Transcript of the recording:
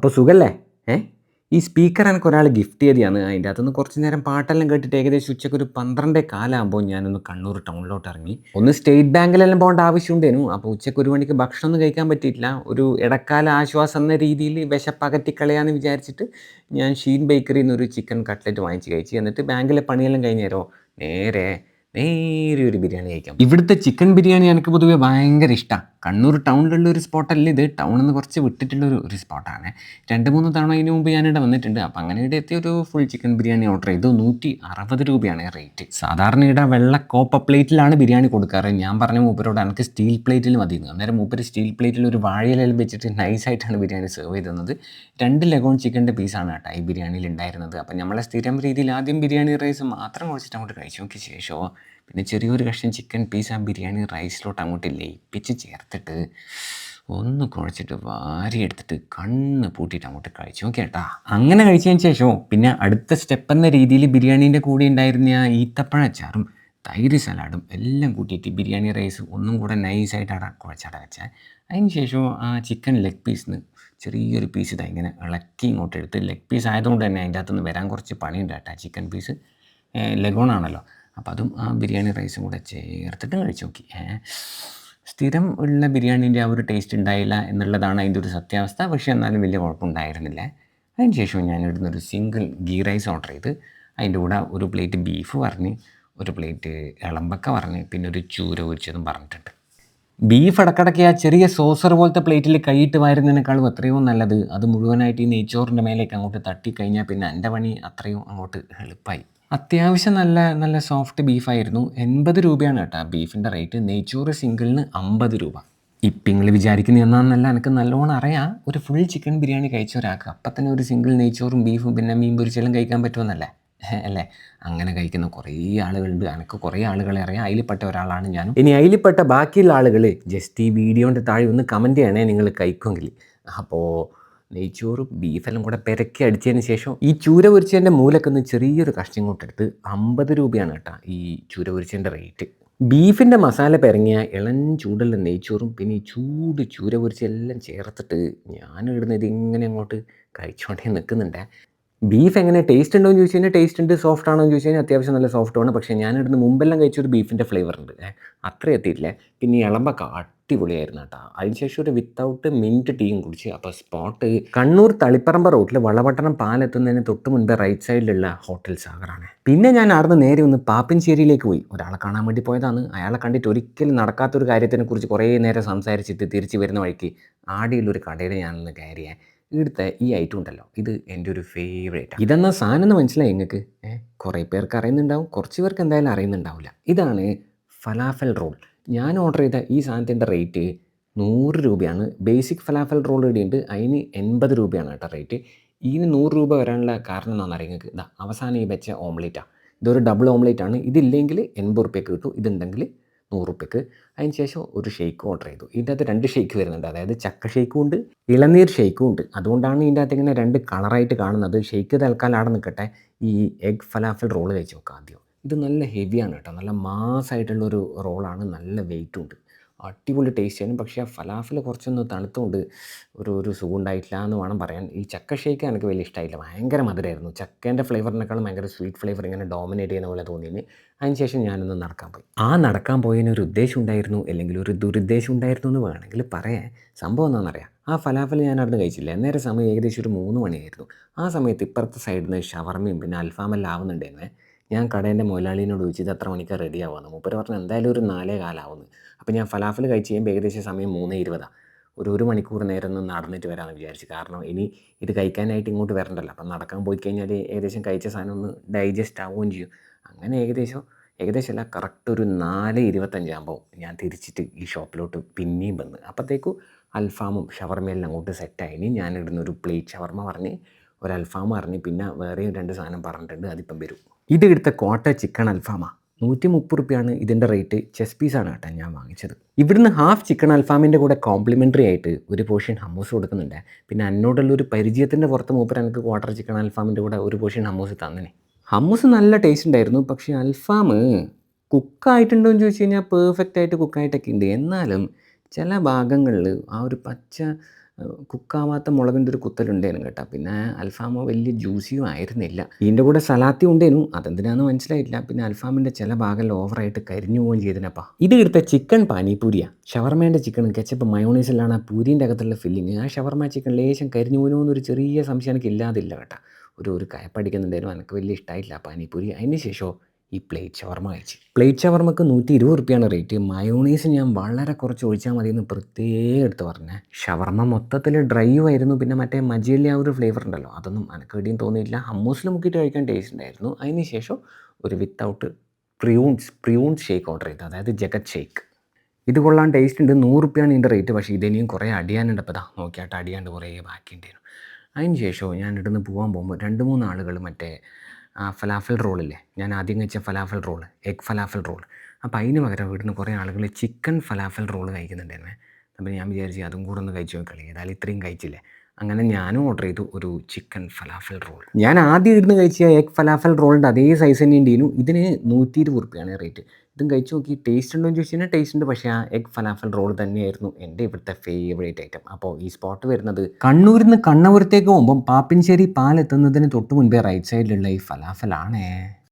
അപ്പോൾ സുഖല്ലേ? ഏ? ഈ സ്പീക്കർ എനിക്ക് ഒരാൾ ഗിഫ്റ്റ് ചെയ്തതാണ്. അതിന്റെ അകത്തുനിന്ന് കുറച്ച് നേരം പാട്ടെല്ലാം കേട്ടിട്ട് ഏകദേശം ഉച്ചയ്ക്ക് ഒരു പന്ത്രണ്ടേ കാലാകുമ്പോൾ ഞാനൊന്ന് കണ്ണൂർ ടൗണിലോട്ട് ഇറങ്ങി. ഒന്ന് സ്റ്റേറ്റ് ബാങ്കിലെല്ലാം പോകേണ്ട ആവശ്യമുണ്ടേനു. അപ്പോൾ ഉച്ചയ്ക്ക് ഒരു മണിക്ക് ഭക്ഷണം ഒന്നും കഴിക്കാൻ പറ്റിയിട്ടില്ല. ഒരു ഇടക്കാല ആശ്വാസം എന്ന രീതിയിൽ വിശപ്പകറ്റിക്കളയാന്ന് വിചാരിച്ചിട്ട് ഞാൻ ഷീൻ ബേക്കറിയിൽ നിന്ന് ഒരു ചിക്കൻ കട്ട്ലറ്റ് വാങ്ങിച്ച് കഴിച്ച് എന്നിട്ട് ബാങ്കിലെ പണിയെല്ലാം കഴിഞ്ഞേരോ നേരെ നേരെ ഒരു ബിരിയാണി കഴിക്കാം ഇവിടുത്തെ ചിക്കൻ ബിരിയാണി എനിക്ക് പൊതുവേ ഭയങ്കര ഇഷ്ടമാണ് കണ്ണൂർ ടൗണിലുള്ള ഒരു സ്പോട്ടല്ല ഇത്. ടൗണിൽ കുറച്ച് വിട്ടിട്ടുള്ള ഒരു സ്പോട്ടാണ്. രണ്ട് മൂന്ന് തവണ അതിന് മുമ്പ് ഞാനിവിടെ വന്നിട്ടുണ്ട്. അപ്പം അങ്ങനെ ഇവിടെ എത്തിയ ഒരു ഫുൾ ചിക്കൻ ബിരിയാണി ഓർഡർ ചെയ്തു. നൂറ്റി അറുപത് രൂപയാണ് റേറ്റ് സാധാരണ ഇവിടെ വെള്ള കോപ്പ പ്ലേറ്റിലാണ് ബിരിയാണി കൊടുക്കാറ്. ഞാൻ പറഞ്ഞ മൂപ്പരോട് എനിക്ക് സ്റ്റീൽ പ്ലേറ്റിൽ മതി. അന്നേരം മൂപ്പര് സ്റ്റീൽ പ്ലേറ്റിൽ ഒരു വാഴയിലെല്ലാം വെച്ചിട്ട് നൈസായിട്ടാണ് ബിരിയാണി സെർവ് ചെയ്തത് രണ്ട് ലഗോൺ ചിക്കന്റെ പീസാണ് കേട്ടോ ഈ ബിരിയാണിയിൽ ഉണ്ടായിരുന്നത്. അപ്പം നമ്മളെ സ്ഥിരം രീതിയിൽ ആദ്യം ബിരിയാണി റൈസ് മാത്രം കുറച്ചിട്ട് അങ്ങോട്ട് കഴിച്ചു. നോക്കിയ ശേഷമോ പിന്നെ ചെറിയൊരു കഷ്ണം ചിക്കൻ പീസ് ആ ബിരിയാണി റൈസിലോട്ട് അങ്ങോട്ട് ലയിപ്പിച്ച് ചേർത്തിട്ട് ഒന്ന് കുഴച്ചിട്ട് വാരിയെടുത്തിട്ട് കണ്ണ് പൂട്ടിയിട്ട് അങ്ങോട്ട് കഴിച്ചു. നോക്കിയേട്ടാ അങ്ങനെ കഴിച്ചതിന് ശേഷം പിന്നെ അടുത്ത സ്റ്റെപ്പ് എന്ന രീതിയിൽ ബിരിയാണീന്റെ കൂടെ ഉണ്ടായിരുന്ന ആ ഈത്തപ്പഴ അച്ചാറും തൈര് സലാഡും എല്ലാം കൂട്ടിയിട്ട് ബിരിയാണി റൈസ് ഒന്നും കൂടെ നൈസായിട്ട് അട കുഴച്ചട അതിന് ശേഷം ആ ചിക്കൻ ലെഗ് പീസിന് ചെറിയൊരു പീസ് ഇതാ ഇങ്ങനെ ഇളക്കി ഇങ്ങോട്ട് എടുത്ത് ലെഗ് പീസ് ആയതുകൊണ്ട് തന്നെ അതിന്റെ അകത്തുനിന്ന് വരാൻ കുറച്ച് പണിയുണ്ട് കേട്ടോ ചിക്കൻ പീസ് ലഗോണാണല്ലോ അപ്പോൾ അതും ആ ബിരിയാണി റൈസും കൂടെ ചേർത്തിട്ട് കഴിച്ചു നോക്കി. സ്ഥിരം ഉള്ള ബിരിയാണീന്റെ ആ ഒരു ടേസ്റ്റ് ഉണ്ടായില്ല എന്നുള്ളതാണ് അതിന്റെ ഒരു സത്യാവസ്ഥ. പക്ഷേ എന്നാലും വലിയ കുഴപ്പമുണ്ടായിരുന്നില്ല. അതിന് ശേഷം ഞാൻ ഇവിടുന്ന് ഒരു സിംഗിൾ ഗീ റൈസ് ഓർഡർ ചെയ്ത് അതിന്റെ കൂടെ ഒരു പ്ലേറ്റ് ബീഫ് പറഞ്ഞ് ഒരു പ്ലേറ്റ് ഇളമ്പക്ക പറഞ്ഞ് പിന്നെ ഒരു ചൂര ഒഴിച്ചതും പറഞ്ഞിട്ടുണ്ട്. ബീഫ് ഇടക്കിടയ്ക്ക് ആ ചെറിയ സോസർ പോലത്തെ പ്ലേറ്റിൽ കൈയിട്ട് വാരുന്നതിനേക്കാളും എത്രയോ നല്ലത്. അത് മുഴുവനായിട്ട് ഈ നെയ്ച്ചോറിന്റെ മേലേക്ക് അങ്ങോട്ട് തട്ടിക്കഴിഞ്ഞാൽ പിന്നെ എന്റെ പണി അത്രയും അങ്ങോട്ട് എളുപ്പമായി അത്യാവശ്യം നല്ല നല്ല സോഫ്റ്റ് ബീഫായിരുന്നു എൺപത് രൂപയാണ് കേട്ടോ ബീഫിന്റെ റേറ്റ് നെയ്ച്ചോറ് സിംഗിളിന് അമ്പത് രൂപ. ഇപ്പം നിങ്ങൾ വിചാരിക്കുന്ന എന്നാന്നല്ല എനിക്ക് നല്ലോണം അറിയാം. ഒരു ഫുൾ ചിക്കൻ ബിരിയാണി കഴിച്ച ഒരാൾക്ക് അപ്പം തന്നെ ഒരു സിംഗിൾ നെയ്ച്ചോറും ബീഫും പിന്നെ മീൻ പൊരിച്ചാലും കഴിക്കാൻ പറ്റുമെന്നല്ലേ? അല്ലേ? അങ്ങനെ കഴിക്കുന്ന കുറേ ആളുകളുണ്ട്. എനിക്ക് കുറേ ആളുകളെ അറിയാം. അതിൽപ്പെട്ട ഒരാളാണ് ഞാനും. ഇനി അതിൽപ്പെട്ട ബാക്കിയുള്ള ആളുകൾ ജസ്റ്റ് ഈ വീഡിയോന്റെ താഴെ ഒന്ന് കമന്റ് ചെയ്യണേ നിങ്ങൾ കഴിക്കുമെങ്കിൽ. അപ്പോൾ നെയ്ച്ചോറും ബീഫെല്ലാം കൂടെ പെരക്കി അടിച്ചതിന് ശേഷം ഈ ചൂര പൊരിച്ചതിന്റെ മൂലക്കൊന്ന് ചെറിയൊരു കഷ്ണം കൊണ്ടെടുത്ത് അമ്പത് രൂപയാണ് കേട്ടോ ഈ ചൂര പൊരിച്ചതിന്റെ റേറ്റ് ബീഫിന്റെ മസാല പെരങ്ങിയ ഇളം ചൂടുള്ള നെയ്ച്ചോറും പിന്നെ ഈ ചൂട് ചൂര പൊരിച്ച എല്ലാം ചേർത്തിട്ട് ഞാൻ ഇടുന്ന ഇതിങ്ങനെ അങ്ങോട്ട് കഴിച്ചുകൊണ്ടേ നിൽക്കുന്നുണ്ട് ബീഫ് എങ്ങനെ ടേസ്റ്റ് ഉണ്ടോ എന്ന് ചോദിച്ചു കഴിഞ്ഞാൽ ടേസ്റ്റ് ഉണ്ട് സോഫ്റ്റ് ആണോ എന്ന് ചോദിച്ചു കഴിഞ്ഞാൽ അത്യാവശ്യം നല്ല സോഫ്റ്റ് ആണ്. പക്ഷേ ഞാൻ ഇടുന്ന മുമ്പെല്ലാം കഴിച്ചൊരു ബീഫിന്റെ ഫ്ലേവർ ഉണ്ട്. അത്ര എത്തിയിട്ടില്ല. പിന്നെ ഇളമ്പൊക്കെ അടിപൊളിയായിരുന്നു കേട്ടോ. അതിനുശേഷം ഒരു വിത്തൗട്ട് മിന്റ് ടീയും കുടിച്ച്. അപ്പോൾ സ്പോട്ട് കണ്ണൂർ തളിപ്പറമ്പ് റോട്ടിൽ വളപട്ടണം പാലെത്തുന്നതിന് തൊട്ട് മുൻപേ റൈറ്റ് സൈഡിലുള്ള ഹോട്ടൽ സാഗറാണ്. പിന്നെ ഞാൻ അവിടുന്ന് നേരെ ഒന്ന് പാപ്പിൻശ്ശേരിയിലേക്ക് പോയി. ഒരാളെ കാണാൻ വേണ്ടി പോയതാണ്. അയാളെ കണ്ടിട്ട് ഒരിക്കലും നടക്കാത്തൊരു കാര്യത്തിനെ കുറിച്ച് കുറേ നേരം സംസാരിച്ചിട്ട് തിരിച്ചു വരുന്ന വഴിക്ക് ആടിയുള്ളൊരു കടയിൽ ഞാനൊന്ന് കയറിയേ. ഇവിടുത്തെ ഈ ഐറ്റം ഉണ്ടല്ലോ. ഇത് എന്റെ ഒരു ഫേവറേറ്റ് ഇതെന്നാ സാധനം എന്ന് മനസ്സിലായി നിങ്ങൾക്ക് കുറേ പേർക്ക് അറിയുന്നുണ്ടാവും. കുറച്ച് പേർക്ക് എന്തായാലും അറിയുന്നുണ്ടാവില്ല. ഇതാണ് ഫലാഫൽ റോൾ ഞാൻ ഓർഡർ ചെയ്ത ഈ സാധനത്തിന്റെ റേറ്റ് നൂറ് രൂപയാണ്. ബേസിക് ഫലാഫൽ റോൾ ഇടിയുണ്ട് അതിന് എൺപത് രൂപയാണ് കേട്ടോ റേറ്റ് ഇതിന് നൂറ് രൂപ വരാനുള്ള കാരണം എന്താണെന്ന് അറിയാം നിങ്ങൾക്ക് ഇതാ അവസാനം ഈ വെച്ച ഓംലേറ്റാണ് ഇതൊരു ഡബിൾ ഓംലേറ്റ് ആണ്. ഇതില്ലെങ്കിൽ എൺപത് റുപ്യക്ക് കിട്ടും. ഇതുണ്ടെങ്കിൽ നൂറ് റുപ്യക്ക് അതിന് ശേഷം ഒരു ഷേക്ക് ഓർഡർ ചെയ്തു. ഇതിന്റെ അകത്ത് രണ്ട് ഷേക്ക് വരുന്നുണ്ട്. അതായത് ചക്ക ഷേക്കും ഉണ്ട് ഇളനീർ ഷേക്കും ഉണ്ട്. അതുകൊണ്ടാണ് ഇതിന്റെ അകത്ത് ഇങ്ങനെ രണ്ട് കളറായിട്ട് കാണുന്നത്. ഷേക്ക് തൽക്കാലം അവിടെ നിൽക്കട്ടെ. ഈ എഗ് ഫലാഫൽ റോൾ കഴിച്ച് നോക്കാം ആദ്യം. ഇത് നല്ല ഹെവിയാണ് കേട്ടോ. നല്ല മാസ് ആയിട്ടുള്ളൊരു റോളാണ് നല്ല വെയിറ്റും ഉണ്ട്. അടിപൊളി ടേസ്റ്റാണ് പക്ഷേ ആ ഫലാഫിൽ കുറച്ചൊന്ന് തണുത്തുകൊണ്ട് ഒരു ഒരു സുഖം ഉണ്ടായിട്ടില്ല എന്ന് വേണം പറയാൻ. ഈ ചക്ക ഷേക്ക് എനിക്ക് വലിയ ഇഷ്ടമായില്ല ഭയങ്കര മധുരമായിരുന്നു ചക്കേന്റെ ഫ്ലേവറിനേക്കാളും ഭയങ്കര സ്വീറ്റ് ഫ്ലേവർ ഇങ്ങനെ ഡോമിനേറ്റ് ചെയ്യുന്ന പോലെ തോന്നിയതിന് അതിനുശേഷം ഞാനൊന്ന് നടക്കാൻ പോയി. ആ നടക്കാൻ പോയതിന് ഒരു ഉദ്ദേശം ഉണ്ടായിരുന്നു. അല്ലെങ്കിൽ ഒരു ദുരുദ്ദേശം ഉണ്ടായിരുന്നു എന്ന് വേണമെങ്കിൽ പറയാൻ. സംഭവം എന്താണെന്നറിയാം? ആ ഫലാഫൽ ഞാൻ അവിടുന്ന് കഴിച്ചില്ല. അന്നേരം സമയം ഏകദേശം ഒരു മൂന്ന് മണിയായിരുന്നു. ആ സമയത്ത് ഇപ്പുറത്തെ സൈഡിൽ നിന്ന് ഷവർമയും പിന്നെ അൽഫാമെല്ലാം ആവുന്നുണ്ടായിരുന്നേ. ഞാൻ കടേന്റെ മുതലാളിനോട് ചോദിച്ചത് എത്ര മണിക്കാണ് റെഡി ആവുമെന്ന് മൂപ്പര് പറഞ്ഞു എന്തായാലും ഒരു നാലേ കാലാവുന്നു. അപ്പോൾ ഞാൻ ഫലാഫൽ കഴിച്ച് കഴിയുമ്പോൾ ഏകദേശം സമയം മൂന്ന് ഇരുപതാണ് ഒരു ഒരു മണിക്കൂർ നേരം ഒന്ന് നടന്നിട്ട് വരാമെന്ന് വിചാരിച്ചു. കാരണം ഇനി ഇത് കഴിക്കാനായിട്ട് ഇങ്ങോട്ട് വരണ്ടല്ലോ. അപ്പം നടക്കാൻ പോയി കഴിഞ്ഞാൽ ഏകദേശം കഴിച്ച സാധനം ഒന്ന് ഡൈജസ്റ്റ് ആവുകയും ചെയ്യും. അങ്ങനെ ഏകദേശം ഏകദേശം അല്ല കറക്റ്റ് ഒരു നാല് ഇരുപത്തഞ്ചാകുമ്പോൾ ഞാൻ തിരിച്ചിട്ട് ഈ ഷോപ്പിലോട്ട് പിന്നെയും വന്ന്. അപ്പോഴത്തേക്കും അൽഫാമും ഷവർമയെല്ലാം അങ്ങോട്ട് സെറ്റായി ഇനി ഞാൻ ഇടുന്ന ഒരു പ്ലേറ്റ് ഷവർമ പറഞ്ഞ് ഒരു അൽഫാം പറഞ്ഞ് പിന്നെ വേറെയും രണ്ട് സാധനം പറഞ്ഞിട്ടുണ്ട് അതിപ്പം വരും. ഇത് എടുത്ത കോട്ട ചിക്കൻ അൽഫാമാണ് നൂറ്റി മുപ്പത് റുപ്യാണ് ഇതിന്റെ റേറ്റ് ചെസ് പീസാണ് കേട്ടോ ഞാൻ വാങ്ങിച്ചത്. ഇവിടുന്ന് ഹാഫ് ചിക്കൻ അൽഫാമിന്റെ കൂടെ കോംപ്ലിമെന്ററി ആയിട്ട് ഒരു പോർഷൻ ഹമ്മൂസ് കൊടുക്കുന്നുണ്ട്. പിന്നെ എന്നോടുള്ള ഒരു പരിചയത്തിന്റെ പുറത്ത് മൂപ്പർ എനിക്ക് ക്വാർട്ടർ ചിക്കൻ അൽഫാമിന്റെ കൂടെ ഒരു പോർഷൻ ഹമ്മൂസ് തന്നിനെ. ഹമ്മൂസ് നല്ല ടേസ്റ്റ് ഉണ്ടായിരുന്നു. പക്ഷേ അൽഫാം കുക്കായിട്ടുണ്ടോ എന്ന് ചോദിച്ചു കഴിഞ്ഞാൽ പെർഫെക്റ്റ് ആയിട്ട് കുക്കായിട്ടൊക്കെ ഉണ്ട്. എന്നാലും ചില ഭാഗങ്ങളിൽ ആ ഒരു പച്ച കുക്കാവാത്ത മുളകിന്റെ ഒരു കുത്തലുണ്ടായിരുന്നു കേട്ടോ. പിന്നെ അൽഫാമ് വലിയ ജ്യൂസിയും ആയിരുന്നില്ല. ഇതിന്റെ കൂടെ സലാത്തി ഉണ്ടേനു. അതെന്തിനാന്ന് മനസ്സിലായില്ല പിന്നെ അൽഫാമിന്റെ ചില ഭാഗം ഓവറായിട്ട് കരിഞ്ഞു പോവുകയും ചെയ്തിനപ്പാ. ഇത് എടുത്ത ചിക്കൻ പാനിപ്പൂരിയാണ് ഷവർമേന്റെ ചിക്കൻ കെച്ചപ്പ് മയോണൈസിലാണ് ആ പൂരിന്റെ അകത്തുള്ള ഫില്ലിങ്. ആ ഷവർമ ചിക്കൻ ലേശം കരിഞ്ഞു പോകുന്നു എന്നൊരു ചെറിയ സംശയം എനിക്ക് ഇല്ലാതില്ല കേട്ടോ. ഒരു ഒരു കയപ്പടിക്കുന്നുണ്ടായിരുന്നു എനിക്ക് വലിയ ഇഷ്ടമായില്ല പാനിപ്പൂരി. അതിന് ശേഷം ഈ പ്ലേറ്റ് ഷവർമ കഴിച്ച്. പ്ലേറ്റ് ഷവർമക്ക് നൂറ്റി ഇരുപത് റുപ്യാണ് റേറ്റ് മയോണീസ് ഞാൻ വളരെ കുറച്ച് ഒഴിച്ചാൽ മതി എന്ന് പ്രത്യേകം എടുത്ത് പറഞ്ഞേ. ഷവർമ മൊത്തത്തിൽ ഡ്രൈ ആയിരുന്നു. പിന്നെ മറ്റേ മജിയിലെ ആ ഒരു ഫ്ലേവർ ഉണ്ടല്ലോ. അതൊന്നും എനിക്ക് എവിടെയും തോന്നിയില്ല ഹമ്മൂസിൽ മുക്കിയിട്ട് കഴിക്കാൻ ടേസ്റ്റ് ഉണ്ടായിരുന്നു അതിന് ശേഷം ഒരു without prunes prunes shake order ചെയ്തു. അതായത് ജഗത് ഷേക്ക് ഇത് കൊള്ളാൻ ടേസ്റ്റ് ഉണ്ട് നൂറ് റുപ്യാണ് ഇതിന്റെ റേറ്റ് പക്ഷേ ഇതിനെയും കുറേ അടിയാനുണ്ട്. അപ്പോൾ ഇതാ നോക്കിയാട്ട് അടിയാണ്ട് കുറേ ബാക്കിയുണ്ടായിരുന്നു അതിന് ശേഷം ഞാൻ ഇവിടുന്ന് പോകാൻ പോകുമ്പോൾ രണ്ട് മൂന്ന് ആളുകൾ മറ്റേ ഫലാഫൽ റോളില്ലേ? ഞാൻ ആദ്യം കഴിച്ച falafel roll egg falafel roll അപ്പോൾ അതിന് പകരം വീട്ടിൽ കുറേ ആളുകൾ ചിക്കൻ ഫലാഫൽ റോൾ കഴിക്കുന്നുണ്ടായിരുന്നേ. അപ്പോൾ ഞാൻ വിചാരിച്ചു അതും കൂടെ ഒന്ന് കഴിച്ചു നോക്കളി ഏതായാലും ഇത്രയും കഴിച്ചില്ലേ? അങ്ങനെ ഞാനും ഓർഡർ ചെയ്തു ഒരു ചിക്കൻ ഫലാഫൽ റോൾ ഞാൻ ആദ്യം ഇരുന്ന് കഴിച്ച എഗ് ഫലാഫൽ റോളിന്റെ അതേ സൈസ് തന്നെ ഉണ്ടായിരുന്നു ഇതിന് നൂറ്റി ഇരുപത് റുപ്യാണ് റേറ്റ് ഇതും കഴിച്ച് നോക്കി ടേസ്റ്റ് ഉണ്ടോ എന്ന് ചോദിച്ചു കഴിഞ്ഞാൽ ടേസ്റ്റ് ഉണ്ട്. പക്ഷേ ആ എഗ് ഫലാഫൽ റോൾ തന്നെയായിരുന്നു എന്റെ ഇവിടുത്തെ ഫേവറേറ്റ് ഐറ്റം അപ്പോൾ ഈ സ്പോട്ട് വരുന്നത് കണ്ണൂരിൽ നിന്ന് കണ്ണപുരത്തേക്ക് പോകുമ്പം പാപ്പിൻശ്ശേരി പാലെത്തുന്നതിന് തൊട്ട് മുൻപേ റൈറ്റ് സൈഡിലുള്ള ഈ ഫലാഫലാണേ